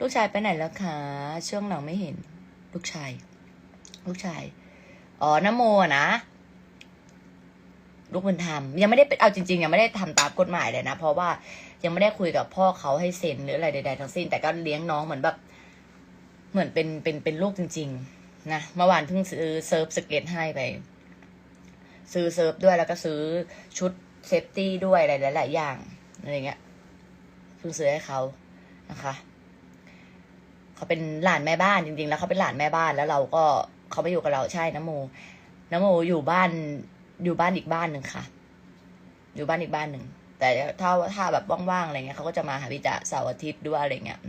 ลูกชายไปไหนแล้วคะช่วงหลังไม่เห็น ลูกชาย ลูกชาย อ๋อนโมนะลูกบุญธรรมยังไม่ได้เป็นเอาจริงๆยังไม่ได้ทำตามกฎหมายเลยนะ เพราะว่ายังไม่ได้คุยกับพ่อเขาให้เซ็นหรืออะไรใดๆทั้งสิ้น แต่ก็เลี้ยงน้องเหมือนแบบ เหมือนเป็นเป็นเป็นลูกจริง ๆ นะเมื่อวานเพิ่งซื้อเซิร์ฟสเก็ตให้ไป ซื้อเซิร์ฟด้วยแล้วก็ซื้อชุดเซฟตี้ด้วยอะไรหลายๆอย่างอะไรเงี้ยเพิ่งซื้อให้เขานะคะ เขาเป็นหลานแม่บ้านจริงๆ แล้วเขาเป็นหลานแม่บ้านแล้วเราก็เขาไปอยู่กับเราใช่น้ำโมน้ำโมอยู่บ้านอยู่บ้านอีกบ้านหนึ่งค่ะ อยู่บ้านอีกบ้านหนึ่งแต่ถ้าถ้าแบบว่างๆอะไรเงี้ยเขาก็จะมาหาพี่จะเสาร์อาทิตย์ด้วยอะไรเงี้ย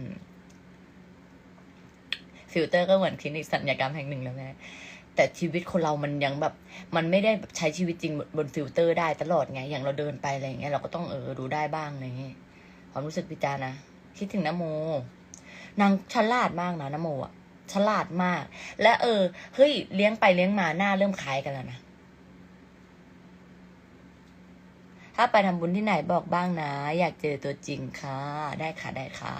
ฟิลเตอร์ก็เหมือนคลินิกสัญญกรรมแห่งหนึ่งแล้วแม่แต่ชีวิตคนเรามันยังแบบ มันไม่ได้แบบใช้ชีวิตจริงบนฟิลเตอร์ได้ตลอดไง อย่างเราเดินไปอะไรเงี้ยเราก็ต้องเออดูได้บ้างอะไรเงี้ยความรู้สึกพี่จานะคิดถึงน้ำโม นางฉลาดมากนะนโมอะฉลาดมาก และเออเฮ้ยเลี้ยงไปเลี้ยงมาหน้าเริ่มคล้ายกันแล้วนะถ้าไปทำบุญที่ไหนบอกบ้างนะ อยากเจอตัวจริงค่ะ ได้ค่ะได้ค่ะ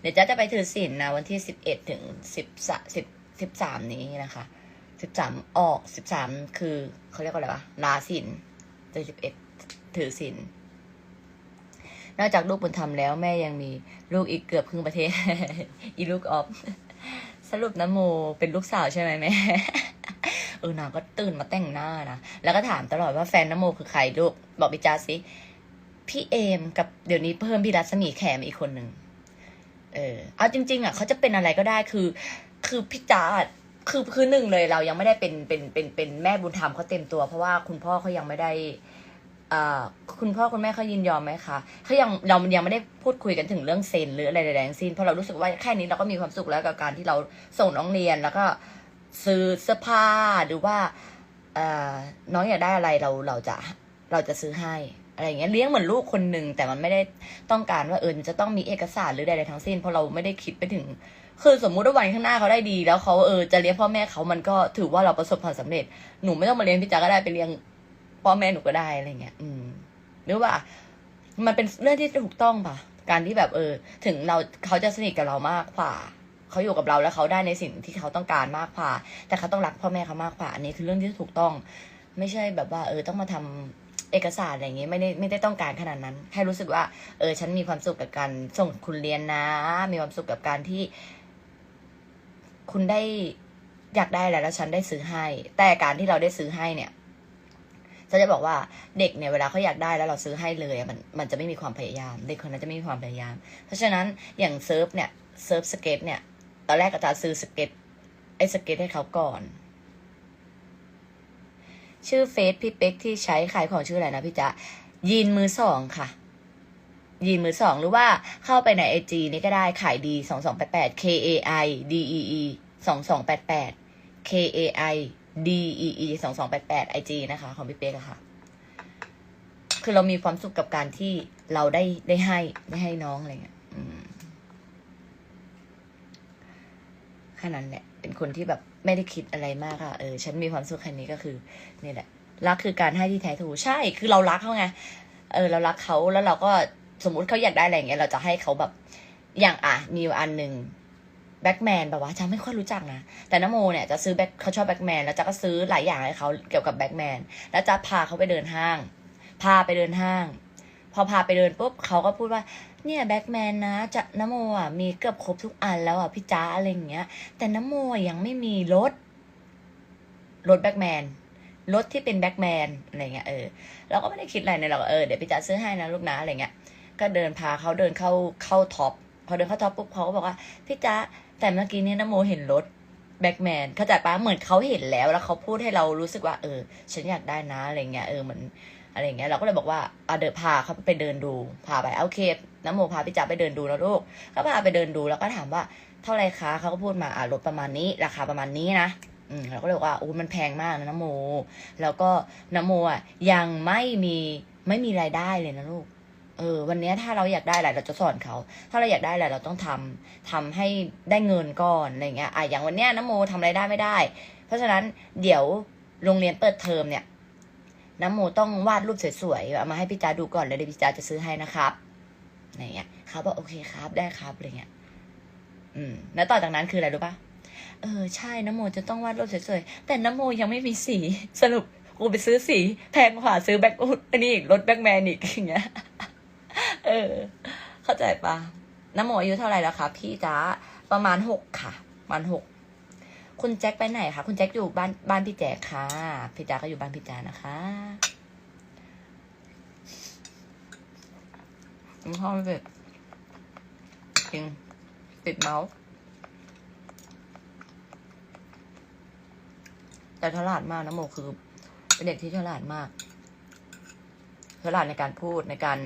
เดี๋ยวจะจะไปถือศีลนะ วันที่สิบเอ็ดถึงสิบสสิบสิบสามนี้นะคะสิบสามออกสิบสามคือเขาเรียกว่าอะไรวะลาศีลเดือสิบเอ็ดถือศีล นอกจากลูกบุญธรรมแล้วแม่ยังมีลูกอีกเกือบครึ่งประเทศ อีลูกออฟสรุปนะโมเป็นลูกสาวใช่ไหมแม่เออนางก็ตื่นมาแต่งหน้านะ แล้วก็ถามตลอดว่าแฟนนโมคือใครลูก บอกพี่จ้าสิ พี่เอมกับเดี๋ยวนี้เพิ่มพี่รัศมีแขมอีกคนหนึ่ง เออ เอาจริง ๆ อะเขาจะเป็นอะไรก็ได้คือ คือพี่จ้าคือคือหนึ่งเลยเรายังไม่ได้เป็นเป็นเป็นเป็นแม่บุญธรรมเขาเต็มตัว เพราะว่าคุณพ่อเขายังไม่ได้ คุณพ่อคุณแม่เขายินยอมไหมคะเขายังเรายังไม่ได้พูดคุยกันถึงเรื่องเซ็นหรืออะไรใดๆทั้งสิ้นเพราะเรารู้สึกว่าแค่นี้เราก็มีความสุขแล้วกับการที่เราส่งน้องเรียนแล้วก็ซื้อเสื้อผ้าหรือว่าน้องอยากได้อะไรเราเราจะเราจะซื้อให้อะไรอย่างเงี้ยเลี้ยงเหมือนลูกคนหนึ่งแต่มันไม่ได้ต้องการว่าเออจะต้องมีเอกสารหรือใดๆทั้งสิ้น เพราะเราไม่ได้คิดไปถึง คือสมมุติว่าวันข้างหน้าเขาได้ดี แล้วเขาเออจะเลี้ยงพ่อแม่เขามันก็ถือว่าเราประสบความสำเร็จหนูไม่ต้องมาเลี้ยงพี่จ๋าก็ได้ไปเลี้ยง พ่อแม่หนูก็ได้อะไรเงี้ย อืมหรือว่า มันเป็นเรื่องที่ถูกต้องป่ะ การที่แบบเออ ถึงเราเขาจะสนิทกับเรามากกว่าเขาอยู่กับเราแล้วเขาได้ในสิ่งที่เขาต้องการมากกว่า แต่เขาต้องรักพ่อแม่เขามากกว่า อันนี้คือเรื่องที่ถูกต้อง ไม่ใช่แบบว่า เออ ต้องมาทำเอกสารอะไรอย่างงี้ไม่ได้ไม่ได้ต้องการขนาดนั้นแค่รู้สึกว่า เออ ฉันมีความสุขกับการส่งคุณเรียนนะ มีความสุขกับการที่ คุณได้อยากได้อะไรแล้วฉันได้ซื้อให้ แต่การที่เราได้ซื้อให้เนี่ย จะจะบอกว่าเด็กเนี่ยเวลาเขาอยากได้แล้วเราซื้อให้เลยมันมันจะไม่มีความพยายาม เด็กคนนั้นจะไม่มีความพยายาม เพราะฉะนั้นอย่างเซิร์ฟเนี่ยเซิร์ฟสเก็ตเนี่ยตอนแรกอาจารย์ซื้อสเก็ตไอ้สเก็ตให้เขาก่อน ชื่อเฟซพี่เป๊กที่ใช้ขายของชื่ออะไรนะพี่จ๊ะยีนมือสองค่ะ ยีนมือสองหรือว่าเข้าไปในไอจีนี่ก็ได้ขายดีสองสองแปดแปด K A I D E E สองสองแปดแปด K A I D E E สองสองแปดแปดไอจีนะคะ ของพี่เป๊กค่ะ คือเรามีความสุขกับการที่เราได้ได้ให้ได้ให้น้องอะไรเงี้ยแค่นั้นแหละ เป็นคนที่แบบไม่ได้คิดอะไรมากอะเออ ฉันมีความสุขแค่นี้ก็คือนี่แหละ รักคือการให้ที่แท้ถูกใช่ คือเรารักเขาไง เออ เรารักเขาแล้วเราก็สมมุติเขาอยากได้อะไรอย่างเงี้ย เราจะให้เขาแบบ อย่างอะมีอันหนึ่ง แบ็กแมนแบบว่าจะไม่ค่อยรู้จักนะ แต่นโมเนี่ยจะซื้อแบ็คเขาชอบแบ็กแมนแล้วจะก็ซื้อหลายอย่างให้เขาเกี่ยวกับแบ็กแมนแล้วจะพาเขาไปเดินห้าง พาไปเดินห้าง พอพาไปเดินปุ๊บเขาก็พูดว่าเนี่ยแบ็กแมนนะจะนโมอะมีเกือบครบทุกอันแล้วอะพี่จ้าอะไรอย่างเงี้ย แต่นโมยังไม่มีรถรถแบ็กแมนรถที่เป็นแบ็กแมนอะไรเงี้ยเออเราก็ไม่ได้คิดอะไรเนี่ยเราก็เออเดี๋ยวพี่จ้าซื้อให้นะลูกนะอะไรเงี้ยก็เดินพาเขาเดินเข้าเข้าท็อป อเดินเข้าท็อปปุ๊บเขาก็บอกว่าพี่จ้าแต่เมื่อกี้นี่ยนโมเห็นรถแบ็กแมนเข้าใจปะเหมือนเขาเห็นแล้ว แล้วเขาพูดให้เรารู้สึกว่า เออ ฉันอยากได้นะอะไรเงี้ยเออเหมือนอะไรเงี้ยเราก็เลยบอกว่าอะเดินพาเขาไปเดินดูพาไปโอเคนโมพาพี่จ๋าไปเดินดูแล้วลูกก็พาไปเดินดูแล้วก็ถามว่าเท่าไรคะเขาก็พูดมาอะรถประมาณนี้ ราคาประมาณนี้นะอืมเราก็เลยว่าโอ้มันแพงมากนะนโม แล้วก็นโมอะยังไม่มีไม่มีรายได้เลยนะลูก เออวันนี้ถ้าเราอยากได้อะไรเราจะสอนเขา ถ้าเราอยากได้อะไรเราต้องทำทำให้ได้เงินก่อนอะไรเงี้ยอะอย่างวันเนี้ยน้ำโมทำอะไรได้ไม่ได้ เพราะฉะนั้นเดี๋ยวโรงเรียนเปิดเทอมเนี่ยน้ำโมต้องวาดรูปสวยๆเอามาให้พี่จ้าดูก่อนแล้วเดี๋ยวพี่จ้าจะซื้อให้นะครับอะไรเงี้ยเขาบอกโอเคครับได้ครับอะไรเงี้ยอืมแล้วต่อจากนั้นคืออะไรรู้ปะเออใช่น้ำโมจะต้องวาดรูปสวยๆแต่น้ำโมยังไม่มีสีสรุปกูไปซื้อสีแพงกว่าซื้อแบ็คอุดอันนี้อีกรถแบ็คแมนอีกอย่างเงี้ย เออ เข้าใจปะน้ำโมอายุเท่าไหร่แล้วคะพี่จ๊ะประมาณหกค่ะประมาณหกคุณแจ็คไปไหนคะคุณแจ็คอยู่บ้านบ้านพี่แจ็คค่ะพี่จ๊าก็อยู่บ้านพี่จ๊านะคะคุณพ่อไม่เผ็ดจริงติดเมาส์แต่ฉลาดมากนะโมคือ เป็นเด็กที่ฉลาดมากฉลาดในการพูดในการ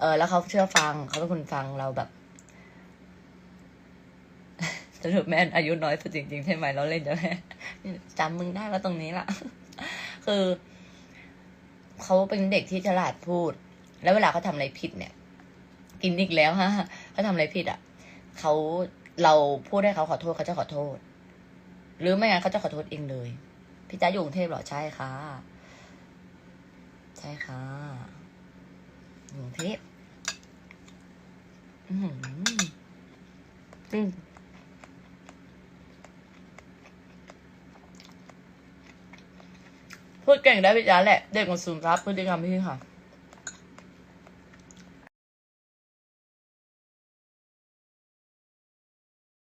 เออแล้วเขาเชื่อฟังเขาเป็นคนฟังเราแบบสรุปแม่อายุน้อยสุดจริงๆใช่ไหมเราเล่นจะแม่จำมึงได้ว่าตรงนี้ล่ะ คือเขาเป็นเด็กที่ฉลาดพูด แล้วเวลาเขาทำอะไรผิดเนี่ย กินอีกแล้วฮะเขาทำอะไรผิดอะเขาเราพูดให้เขาขอโทษเขาจะขอโทษ หรือไม่งั้นเขาจะขอโทษเองเลย พี่จ้าอยู่กรุงเทพหรอใช่ค่ะ ใช่ค่ะ อยู่กรุงเทพอือหืออืมพูดเก่งได้พี่จ้าแหละ เด็กมันซึมซับพฤติกรรมพี่ค่ะ